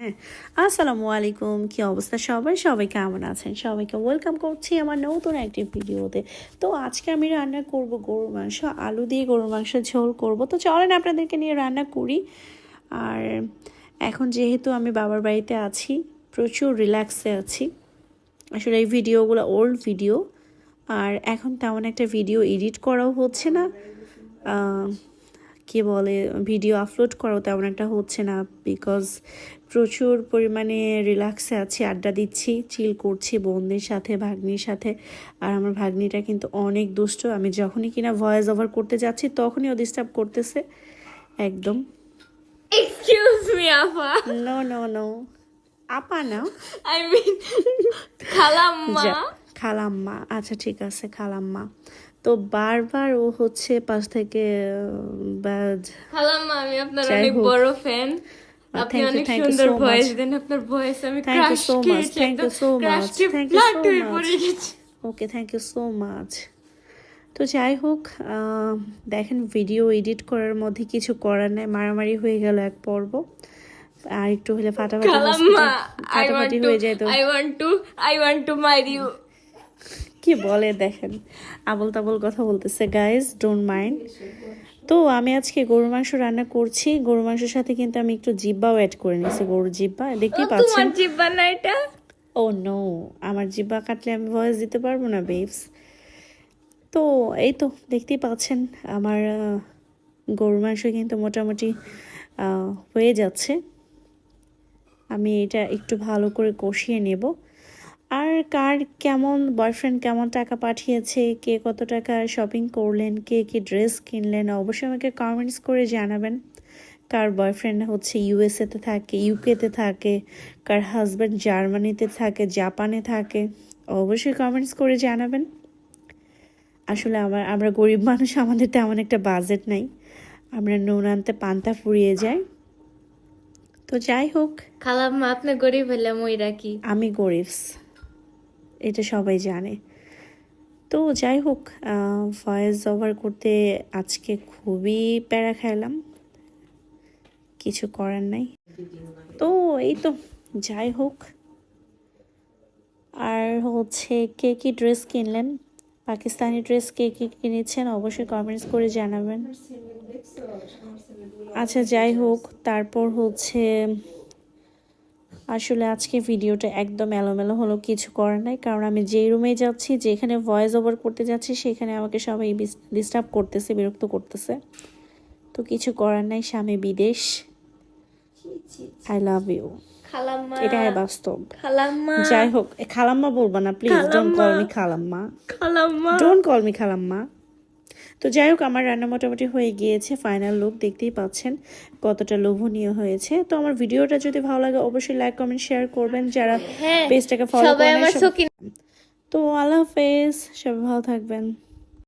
হ্যাঁ। আসসালামু আলাইকুম। কি অবস্থা সবাই? সবাই কেমন আছেন? সবাইকে ওয়েলকাম করছি আমার নতুন একটি ভিডিওতে। তো আজকে আমি রান্না করব গরুর মাংস, আলু দিয়ে গরুর মাংস ঝোল করব। তো চলেন আপনাদেরকে নিয়ে রান্না করি। আর এখন যেহেতু আমি বাবার বাড়িতে আছি, প্রচুর রিল্যাক্সে আছি। আসলে এই ভিডিওগুলো ওল্ড ভিডিও আর এখন তেমন একটা ভিডিও এডিট করাও হচ্ছে না। কি বলে ভিডিও আপলোড করাও তেমন একটা হচ্ছে না। বিকজ প্রচুর পরিমাণে রিল্যাক্সে আছি আড্ডা দিচ্ছি চিল করছি বোনদের সাথে ভাগ্নির সাথে। আর আমার ভাগ্নিটা কিন্তু অনেক দুষ্ট। আমি যখনই কিনা ভয়েস ওভার করতে যাচ্ছি তখনই ও ডিস্টার্ব করতেছে। একদম। Excuse me, Afa. No no no আপা না। I mean, খালাম্মা। খালাম্মা। আচ্ছা ঠিক আছে খালাম্মা। তো বারবার ও হচ্ছে পাশ থেকে খালাম্মা আমি আপনার অনেক বড় ফ্যান আপনি অনেক সুন্দর ভয়েস. দেন আপনার আমি ক্রাশ খেয়েছি much. পড়ে গেছি okay thank you so much তো যাই হোক আহ, দেখেন ভিডিও এডিট করার মধ্যে কিছু করার নেই। মারামারি হয়ে গেল এক পর্ব। আর একটু হলে ফাটাফাটি হয়ে যেত। I want to I want to marry you কি বলে দেখেন? আবল তাবল কথা বলতেছে গাইজ ডোন্ট মাইন্ড তো আমি আজকে গরুর মাংস রান্না করছি। গরুর মাংসের সাথে কিন্তু আমি একটু জিব্বাও অ্যাড করে নিয়েছি গরুর জিব্বা দেখতেই পাচ্ছেন? জিব্বা না এটা? ও নো আমার জিব্বা কাটলে আমি ভয়েস দিতে পারব না বেবস তো এই তো দেখতেই পাচ্ছেন আমার গরুর মাংস কিন্তু মোটামুটি হয়ে যাচ্ছে। আমি এটা একটু ভালো করে কষিয়ে নেব। আর কার কেমন বয়ফ্রেন্ড কেমন টাকা পাঠিয়েছে কে কত টাকা শপিং করলেন কে কি ড্রেস কিনলেন অবশ্যই আমাকে কমেন্টস করে জানাবেন। কার বয়ফ্রেন্ড হচ্ছে ইউএসএতে থাকে ইউকেতে থাকে কার হাজব্যান্ড জার্মানিতে থাকে জাপানে থাকে অবশ্যই কমেন্টস করে জানাবেন। আসলে আমার আমরা গরিব মানুষ আমাদের তেমন একটা বাজেট নাই। আমরা নুন আনতে পান্তা ফুরিয়ে যাই। তো যাই হোক। খালাম্মা আপনি গরিব হলে মই রাখি আমি গরিবস এটা সবাই জানে। তো যাই হোক ভয়েস ওভার করতে আজকে খুবই প্যারা খাইলাম। কিছু করার নাই। তো এই তো, যাই হোক। আর হচ্ছে কে কি ড্রেস কিনলেন? পাকিস্তানি ড্রেস কে কি কিনেছেন? অবশ্যই কমেন্টস করে জানাবেন। আচ্ছা যাই হোক, তারপর হচ্ছে আসলে আজকে ভিডিওটা একদম এলোমেলো হলো কিছু করার নাই। কারণ আমি যেই রুমে যাচ্ছি যেখানে ভয়েস ওভার করতে যাচ্ছি সেখানে আমাকে সবাই ডিস্টার্ব করতেছে বিরক্ত করতেছে। তো কিছু করার নাই স্বামী বিদেশ। আই লাভ ইউ এটাই বাস্তব। যাই হোক খালাম্মা বলবা না প্লিজ ডোন্ট কল মি খালাম্মা। খালাম্মা। ডোন্ট কল মি খালাম্মা। তো যাই হোক আমার রান্না মোটামুটি হয়ে গিয়েছে ফাইনাল লুক দেখতেই পাচ্ছেন কতটা লোভনীয় হয়েছে। তো আমার ভিডিওটা যদি ভালো লাগে অবশ্যই লাইক কমেন্ট শেয়ার করবেন। যারা পেজটাকে ফলো করেন তো আল্লাহ হাফেজ সবাই ভালো থাকবেন।